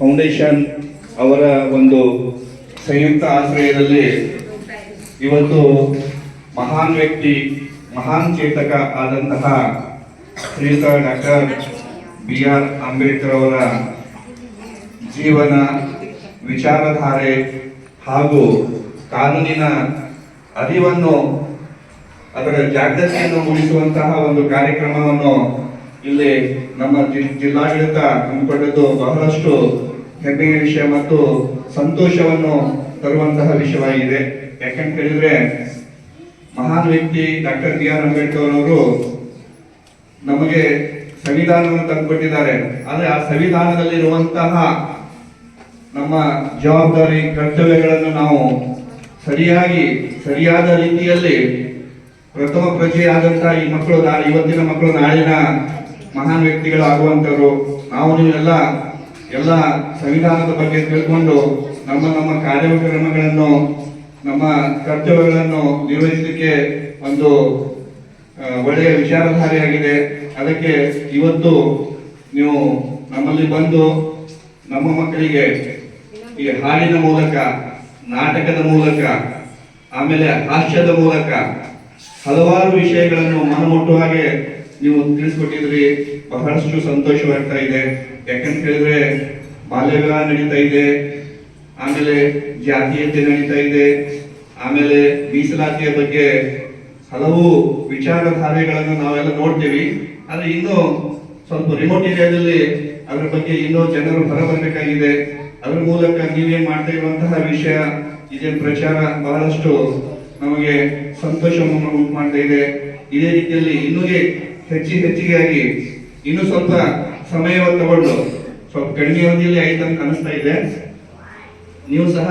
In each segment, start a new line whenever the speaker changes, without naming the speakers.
Foundation ಅವರ ಒಂದು ಸಂಯುಕ್ತ ಆಶ್ರಯದಲ್ಲಿ ಇವತ್ತು ಮಹಾನ್ ವ್ಯಕ್ತಿ, ಮಹಾನ್ ಚೇತಕ ಆದಂತಹ ಶ್ರೀಯುತ ಡಾಕ್ಟರ್ ಬಿ ಆರ್ ಅಂಬೇಡ್ಕರ್ ಅವರ ಜೀವನ ವಿಚಾರಧಾರೆ ಹಾಗೂ ಕಾನೂನಿನ ಅರಿವನ್ನು, ಅದರ ಜಾಗೃತಿಯನ್ನು ಮೂಡಿಸುವಂತಹ ಒಂದು ಕಾರ್ಯಕ್ರಮವನ್ನು ಇಲ್ಲಿ ನಮ್ಮ ಜಿಲ್ಲಾಡಳಿತ ಹಮ್ಮಿಕೊಂಡಿದ್ದು ಬಹಳಷ್ಟು ಹೆಮ್ಮೆಯ ವಿಷಯ ಮತ್ತು ಸಂತೋಷವನ್ನು ತರುವಂತಹ ವಿಷಯವಾಗಿದೆ. ಯಾಕಂತ ಹೇಳಿದ್ರೆ ಮಹಾನ್ ವ್ಯಕ್ತಿ ಡಾಕ್ಟರ್ ಬಿ ಆರ್ ಅಂಬೇಡ್ಕರ್ ಅವರು ನಮಗೆ ಸಂವಿಧಾನವನ್ನು ತಂದುಕೊಟ್ಟಿದ್ದಾರೆ. ಆದ್ರೆ ಆ ಸಂವಿಧಾನದಲ್ಲಿರುವಂತಹ ನಮ್ಮ ಜವಾಬ್ದಾರಿ, ಕರ್ತವ್ಯಗಳನ್ನು ನಾವು ಸರಿಯಾಗಿ, ಸರಿಯಾದ ರೀತಿಯಲ್ಲಿ ಪ್ರಥಮ ಪ್ರಜೆಯಾದಂತಹ ಈ ಮಕ್ಕಳು ಇವತ್ತಿನ ಮಕ್ಕಳು ನಾಳಿನ ಮಹಾನ್ ವ್ಯಕ್ತಿಗಳಾಗುವಂಥವ್ರು ನಾವು ನೀವೆಲ್ಲ ಎಲ್ಲ ಸಂವಿಧಾನದ ಬಗ್ಗೆ ತಿಳ್ಕೊಂಡು ನಮ್ಮ ನಮ್ಮ ಕಾರ್ಯಕ್ರಮಗಳನ್ನು, ನಮ್ಮ ಕರ್ತವ್ಯಗಳನ್ನು ನಿರ್ವಹಿಸಲಿಕ್ಕೆ ಒಂದು ಒಳ್ಳೆಯ ವಿಚಾರಧಾರೆಯಾಗಿದೆ. ಅದಕ್ಕೆ ಇವತ್ತು ನೀವು ನಮ್ಮಲ್ಲಿ ಬಂದು ನಮ್ಮ ಮಕ್ಕಳಿಗೆ ಈ ಹಾಡಿನ ಮೂಲಕ, ನಾಟಕದ ಮೂಲಕ, ಆಮೇಲೆ ಹಾಸ್ಯದ ಮೂಲಕ ಹಲವಾರು ವಿಷಯಗಳನ್ನು ಮನಮುಟ್ಟುವ ಹಾಗೆ ನೀವು ತಿಳಿಸ್ಕೊಟ್ಟಿದ್ರಿ. ಬಹಳಷ್ಟು ಸಂತೋಷವಾಗ್ತಾ ಇದೆ. ಯಾಕಂತ ಹೇಳಿದ್ರೆ ಬಾಲ್ಯ ವಿವಾಹ ನಡೀತಾ ಇದೆ. ಆಮೇಲೆ ಜಾತೀಯತೆ ನಡೀತಾ ಇದೆ. ಆಮೇಲೆ ಮೀಸಲಾತಿಯ ಬಗ್ಗೆ ಹಲವು ವಿಚಾರಧಾರೆಗಳನ್ನು ನಾವೆಲ್ಲ ನೋಡ್ತೀವಿ. ಆದ್ರೆ ಇನ್ನು ಸ್ವಲ್ಪ ರಿಮೋಟ್ ಏರಿಯಾದಲ್ಲಿ ಅದರ ಬಗ್ಗೆ ಇನ್ನೂ ಜನರು ಹೊರಬರಬೇಕಾಗಿದೆ. ಅದರ ಮೂಲಕ ನೀವೇನ್ ಮಾಡ್ತಾ ಇರುವಂತಹ ವಿಷಯ, ಇದೇನು ಪ್ರಚಾರ, ಬಹಳಷ್ಟು ನಮಗೆ ಸಂತೋಷವನ್ನು ಉಂಟು ಮಾಡ್ತಾ ಇದೆ. ಇದೇ ರೀತಿಯಲ್ಲಿ ಇನ್ನೂ ಹೆಚ್ಚಿ ಹೆಚ್ಚಿಗೆ ಆಗಿ ಇನ್ನು ಸ್ವಲ್ಪ ಸಮಯವನ್ನು ತಗೊಂಡು ಸ್ವಲ್ಪ ಕಡಿಮೆ ಅವಧಿಯಲ್ಲಿ ಆಯ್ತು ಅಂತ ಅನಿಸ್ತಾ ಇದೆ. ನೀವು ಸಹ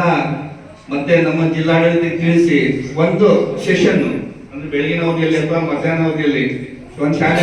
ಮತ್ತೆ ನಮ್ಮ ಜಿಲ್ಲಾಡಳಿತ ತಿಳಿಸಿ ಒಂದು ಸೆಷನ್ ಅಂದ್ರೆ ಬೆಳಗಿನ ಅವಧಿಯಲ್ಲಿ ಅಥವಾ ಮಧ್ಯಾಹ್ನ ಅವಧಿಯಲ್ಲಿ ಒಂದು ಶಾಲೆ